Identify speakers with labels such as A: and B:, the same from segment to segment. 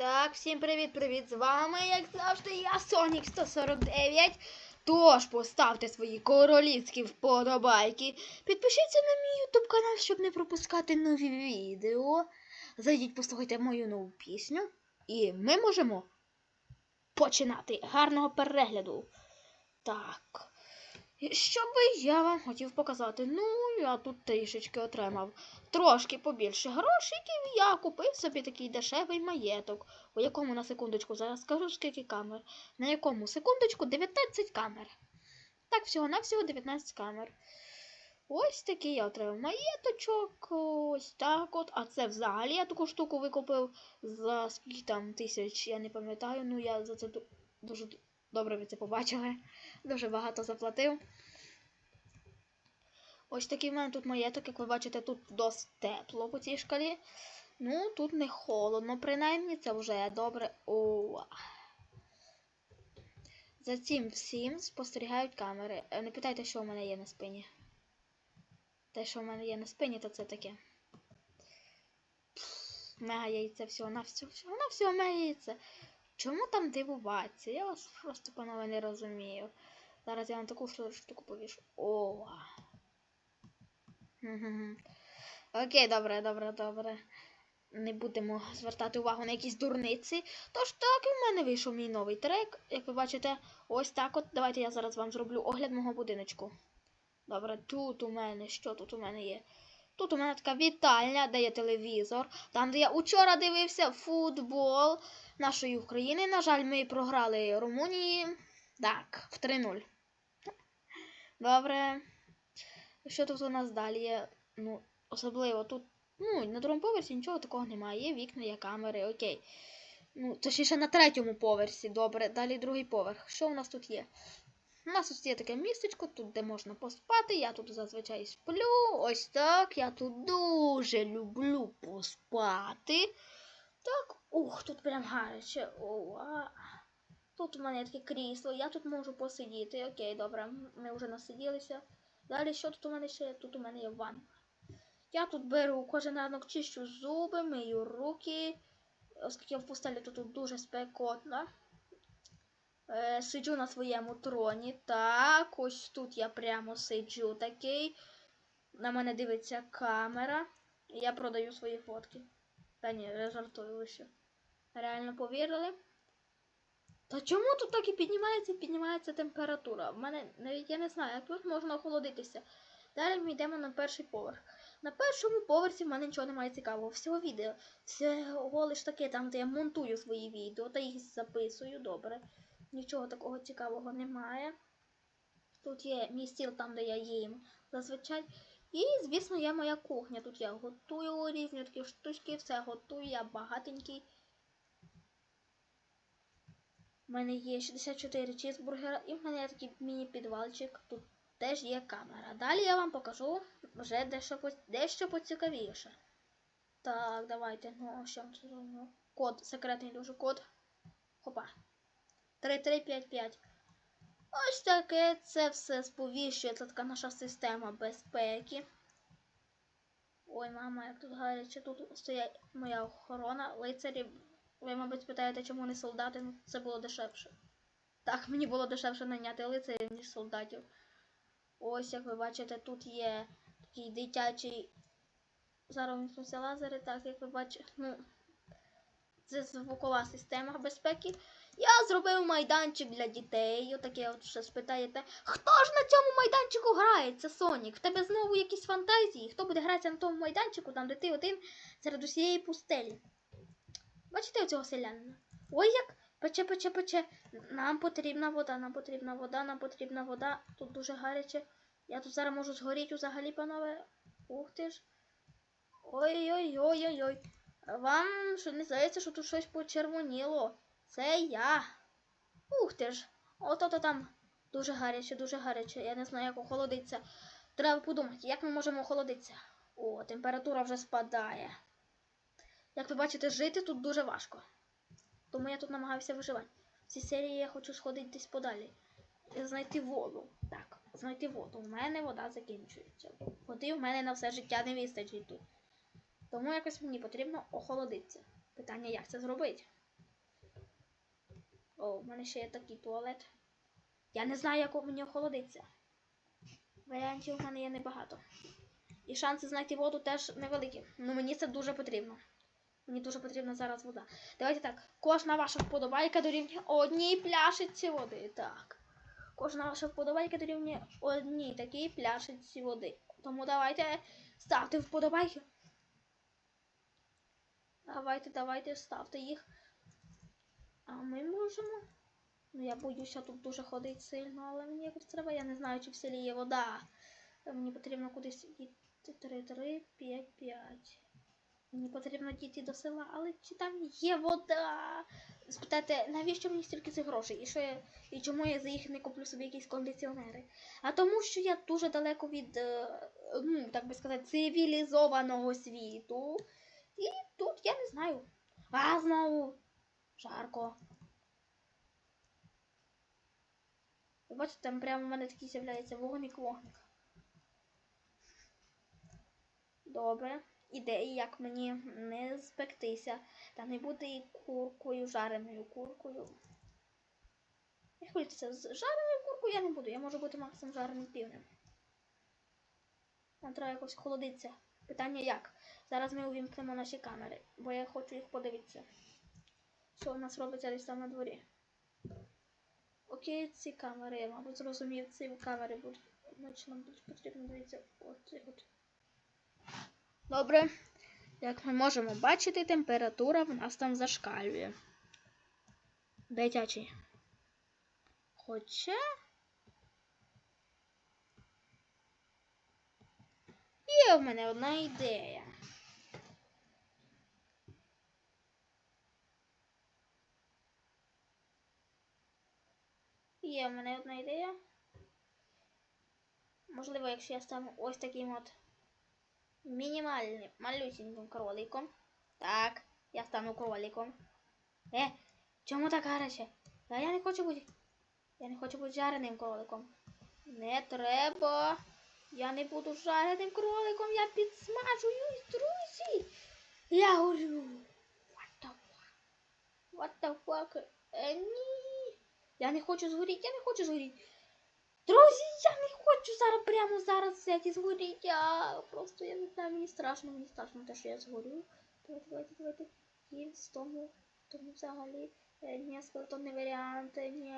A: Так, всім привіт-привіт! З вами, як завжди, я Сонік 149. Тож поставте свої королівські вподобайки. Підпишіться на мій ютуб канал, щоб не пропускати нові відео. Зайдіть, послухайте мою нову пісню. І ми можемо починати. Гарного перегляду. Так. Що би я вам хотів показати? Ну, я тут трішечки отримав трошки побільше грошиків. Я купив собі такий дешевий маєток, у якому на секундочку зараз скажу скільки камер. На якому секундочку 19 камер. Так, всього-навсього 19 камер. Ось такий я отримав маєточок. Ось так от. А це взагалі я таку штуку викупив за скільки там тисяч, я не пам'ятаю. Ну я за це дуже добре ви це побачили. Дуже багато заплатив. Ось такий в мене тут маєток, як ви бачите, тут досить тепло по цій шкалі. Ну, тут не холодно, принаймні, це вже добре. О. За цим всім спостерігають камери. Е, Не питайте, що в мене є на спині. Те, що в мене є на спині, то це таке. Мега яйце всього на всього, всього на всього мега яйце. Чому там дивуватися? Я вас просто, панове, не розумію. Зараз я вам таку шту- штуку повішу. О. Окей, добре, добре, добре. Не будемо звертати увагу на якісь дурниці. Тож так, в мене вийшов мій новий трек. Як ви бачите, ось так от. Давайте я зараз вам зроблю огляд мого будиночку. Добре, тут у мене, що тут у мене є? Тут у мене така вітальня, де є телевізор, там, де я учора дивився футбол нашої України. На жаль, ми програли Румунії. Так, в 3-0. Добре. Що тут у нас далі є? Ну, особливо тут. Ну, на другому поверсі нічого такого немає. Є вікна, є камери, окей. Ну, точніше на третьому поверсі, добре. Далі другий поверх. Що у нас тут є? У нас тут є таке містечко, тут де можна поспати. Я тут зазвичай сплю. Ось так. Я тут дуже люблю поспати. Так, ух, тут прям гаряче. О, а. Тут у мене таке крісло, я тут можу посидіти. Окей, добре, ми вже насиділися. Далі, що тут у мене ще? Тут у мене є ванна. Я тут беру кожен ранок чищу зуби, мию руки, оскільки в пустелі тут дуже спекотно. Е, сиджу на своєму троні. Так, ось тут я прямо сиджу такий. На мене дивиться камера. Я продаю свої фотки. Та ні, я жартую лише. Реально повірили? Та чому тут так і піднімається і піднімається температура? В мене навіть я не знаю, як тут можна охолодитися. Далі ми йдемо на перший поверх. На першому поверсі в мене нічого немає цікавого. Всього відео. Всього лиш таке там, де я монтую свої відео та їх записую. Добре. Нічого такого цікавого немає. Тут є мій стіл там, де я їм зазвичай. І, звісно, є моя кухня. Тут я готую різні такі штучки, все готую, я багатенький. У мене є 64 чізбургера і в мене є такий міні-підвалчик. Тут теж є камера. Далі я вам покажу вже дещо, дещо поцікавіше. Так, давайте. Ну, що тут? Код, секретний дуже код. Хопа. 3355. Ось таке це все сповіщує. Це така наша система безпеки. Ой, мама, як тут гаряче. Тут стоять моя охорона, лицарі. Ви, мабуть, питаєте, чому не солдати? Ну, це було дешевше. Так, мені було дешевше найняти лицарів, ніж солдатів. Ось, як ви бачите, тут є такий дитячий. Зараз вимкнуться лазери, так, як ви бачите, ну, це звукова система безпеки. Я зробив майданчик для дітей. Отаке от що спитаєте. Хто ж на цьому майданчику грається, Сонік? В тебе знову якісь фантазії? Хто буде гратися на тому майданчику, там де ти один серед усієї пустелі? Бачите оцього селянина? Ой, як пече, пече, пече. Нам потрібна вода, нам потрібна вода, нам потрібна вода. Тут дуже гаряче. Я тут зараз можу згоріти взагалі, панове. Ух ти ж. Ой-ой-ой-ой-ой. Вам що не здається, що тут щось почервоніло? Це я. Ух ти ж. Ото-то там дуже гаряче, дуже гаряче. Я не знаю, як охолодиться. Треба подумати, як ми можемо охолодитися. О, температура вже спадає. Як ви бачите, жити тут дуже важко. Тому я тут намагаюся виживати. В цій серії я хочу сходити десь подалі. Знайти воду. Так, знайти воду. У мене вода закінчується. Води в мене на все життя не вистачить тут. Тому якось мені потрібно охолодитися. Питання, як це зробити? О, в мене ще є такий туалет. Я не знаю, як мені охолодиться. Варіантів у мене є небагато. І шанси знайти воду теж невеликі. Ну мені це дуже потрібно. Мені дуже потрібна зараз вода. Давайте так. Кожна ваша вподобайка дорівнює одній пляшиці води. Так. Кожна ваша вподобайка дорівнює одній такій пляшиці води. Тому давайте ставте вподобайки. Давайте, давайте, ставте їх. А ми можемо. Ну, я боюся тут дуже ходить сильно, але мені якось треба. Я не знаю, чи в селі є вода. Мені потрібно кудись йти 3, 3, 5, 5. Мені потрібно дійти до села, але чи там є вода? Спитайте, навіщо мені стільки цих грошей? І що я, і чому я за їх не куплю собі якісь кондиціонери? А тому, що я дуже далеко від, е, ну, так би сказати, цивілізованого світу. І тут я не знаю. А знову жарко. Ви бачите, там прямо в мене такий з'являється вогник-вогник. Добре. Ідеї, як мені не спектися. Та не бути куркою, жареною куркою. Не хвилюйтеся, з жареною куркою я не буду. Я можу бути максимум жареним півнем. Нам треба якось холодитися. Питання як? Зараз ми увімкнемо наші камери, бо я хочу їх подивитися. Що у нас робиться десь там на дворі. Окей, ці камери, я, мабуть, зрозумів, ці камери будуть. Значить, нам буде потрібно дивитися оці от. Добре. Як ми можемо бачити, температура в нас там зашкалює. Дитячий. Хоча. Є в мене одна ідея. Є в мене одна ідея. Можливо, якщо я стану ось таким от мінімальним малюсіньким кроликом. Так, я стану кроликом. Е, чому так гаряче? Я не хочу бути. Я не хочу бути жареним кроликом. Не треба. Я не буду жареним кроликом, я підсмажуюсь, друзі. Я горю. What the fuck? What the fuck? Е, ні. Я не хочу згоріти, я не хочу згоріти. Друзі, я не хочу зараз прямо зараз взяти згоріти. Я просто я не знаю, мені страшно, мені страшно те, що я згорю. Давайте, давайте, давайте. І з тому, тому взагалі. Е, ні, скелетонний варіант, ні,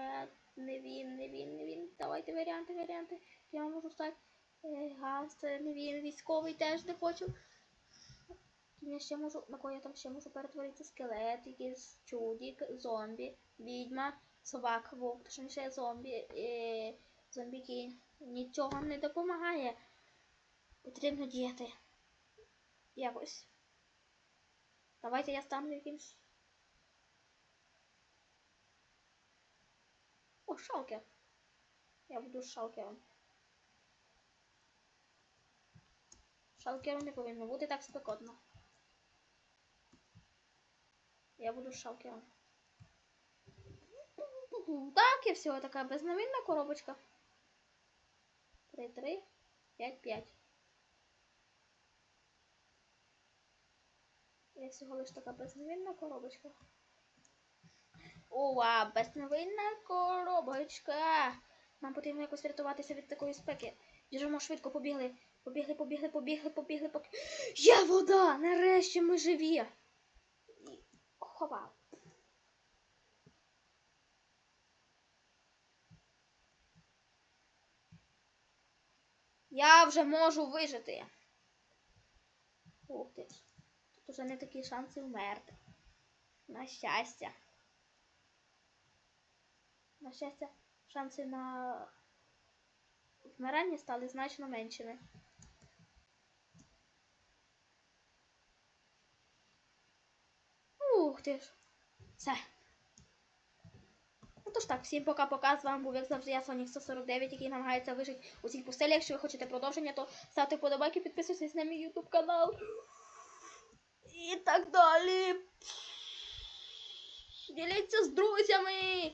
A: не він, не він, не він. Давайте варіанти, варіанти. Я можу стати. Це він, військовий теж не хочу. Я ще можу, на кого я там ще можу перетворити скелет, якийсь чудік, зомбі, відьма, собака, вовк, точніше зомбі, е, зомбіки. Нічого не допомагає. Потрібно діяти. Якось. Давайте я стану якимсь. О, шалкер. Я буду шалкером. Шалкером не повинно бути так спекотно. Я буду шалкером. Так, і всього така безновинна коробочка. 3, 3, 5, 5. Я всього лиш така безновинна коробочка. Ова, безновинна коробочка. Нам потрібно якось врятуватися від такої спеки. Біжимо швидко, побігли. Побігли, побігли, побігли, побігли, поки. Є вода! Нарешті ми живі. Ховав. Я вже можу вижити. Ух ти ж. Тут уже не такі шанси вмерти. На щастя. На щастя, шанси на вмирання стали значно меншими. Ух ти ж. Все. Ну тож так, всім пока-пока. З вами був, як завжди, я Сонік 149, який намагається вижити у цій пустелі. Якщо ви хочете продовження, то ставте вподобайки, підписуйтесь на мій YouTube канал. І так далі. Діліться з друзями.